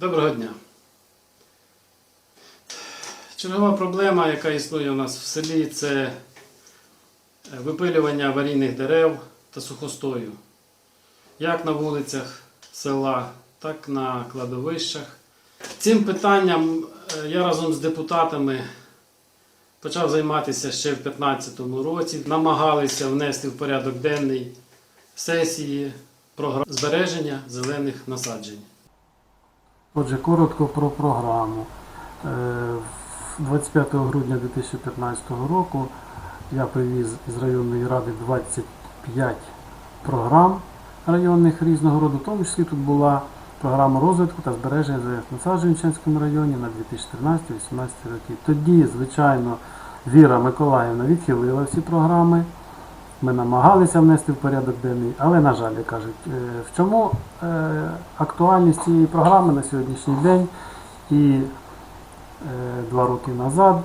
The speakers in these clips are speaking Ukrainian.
Доброго дня. Чергова проблема, яка існує у нас в селі, це е, випилювання аварійних дерев та сухостою. Як на вулицях села, так на кладовищах. Цим питанням е, я разом з депутатами почав займатися ще в 2015 році. Намагалися внести в порядок денний сесії програм збереження зелених насаджень. Отже, коротко про програму. Е, 25 грудня 2015 року я привіз із районної ради 25 програм районних різного роду, в тому числі тут була програма розвитку та збереження зелених насаджень в Ченському районі на 2014-2018 роки. Тоді, звичайно, Віра Миколаївна відхилила всі програми. Ми намагалися внести в порядок денний, але, на жаль, кажуть, е, в чому е, актуальність цієї програми на сьогоднішній день і е, два роки назад,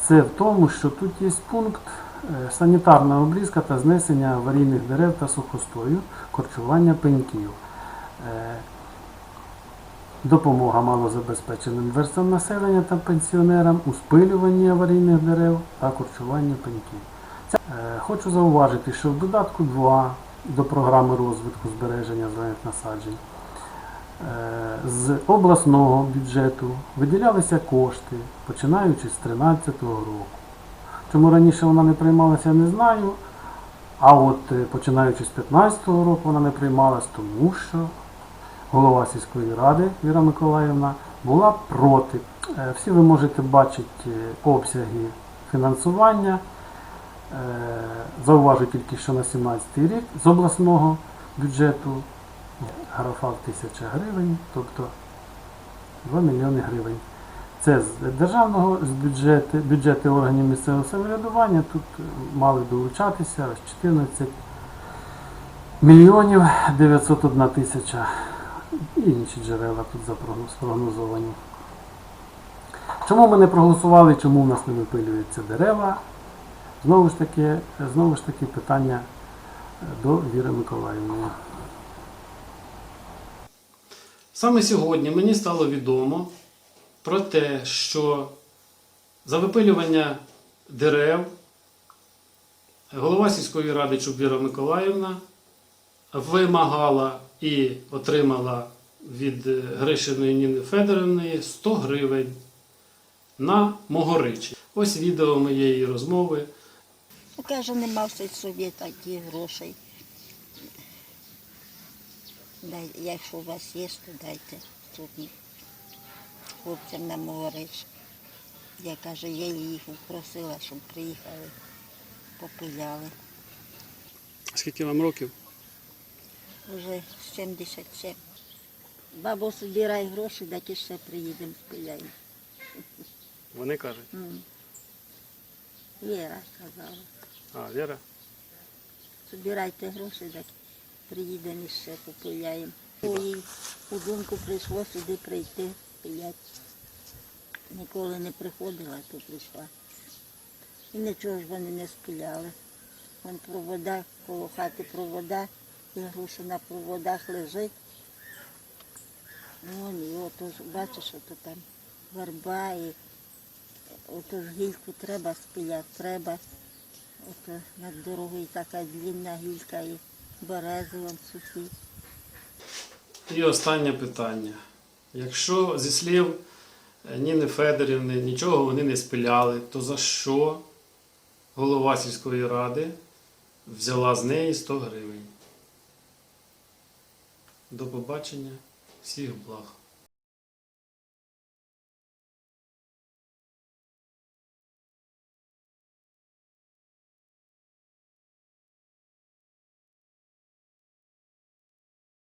це в тому, що тут є пункт санітарна обрізка та знесення аварійних дерев та сухостою, корчування пеньків. Допомога малозабезпеченим верствам населення та пенсіонерам у спилюванні аварійних дерев та корчуванні пеньків. Е, Хочу зауважити, що в додатку 2 до програми розвитку збереження зелених насаджень е, з обласного бюджету виділялися кошти, починаючи з 2013 року. Чому раніше вона не приймалася, я не знаю. А от е, починаючи з 2015 року вона не приймалась, тому що голова сільської ради Віра Миколаївна була проти. Всі ви можете бачити обсяги фінансування. Е, Зауважу тільки, що на 17 рік з обласного бюджету графа в 1000 гривень, тобто 2 мільйони гривень. Це з державного з бюджету, бюджети органів місцевого самоврядування. Тут е, мали долучатися 14 мільйонів 901 тисяча і інші джерела тут запрогноз- спрогнозовані. Чому ми не проголосували, чому в нас не випилюються дерева? Знову ж таки, знову ж таки питання е, до Віри Миколаївни. Саме сьогодні мені стало відомо про те, що за випилювання дерев голова сільської ради Чубіра Миколаївна вимагала і отримала від е, Гришиної Ніни Федорівни 100 гривень на Могоричі. Ось відео моєї розмови. Ну, каже, нема в собі таких грошей. Дай, якщо у вас є, то дайте тут хлопцям на Могорич. Я каже, я їх просила, щоб приїхали, попиляли. Скільки вам років? Уже 77. Бабу збирай гроші, так і ще приїдемо, спиляємо. Вони кажуть. М. Віра казала. А, Віра? Збирайте гроші, так приїдемо ще попиляємо. Їй у думку прийшло сюди прийти, пиляти. Ніколи не приходила, то прийшла. І нічого ж вони не спиляли. Вон провода, коло хати провода, і груша на проводах лежить. Вон, і ото ж, бачиш, ото там верба і ото ж гільку треба спиляти, треба. Ото над дорогою така длинна гілька і берези вон сухі. І останнє питання. Якщо зі слів е, Ніни Федорівни нічого вони не спиляли, то за що голова сільської ради взяла з неї 100 гривень? До побачення, всіх благ.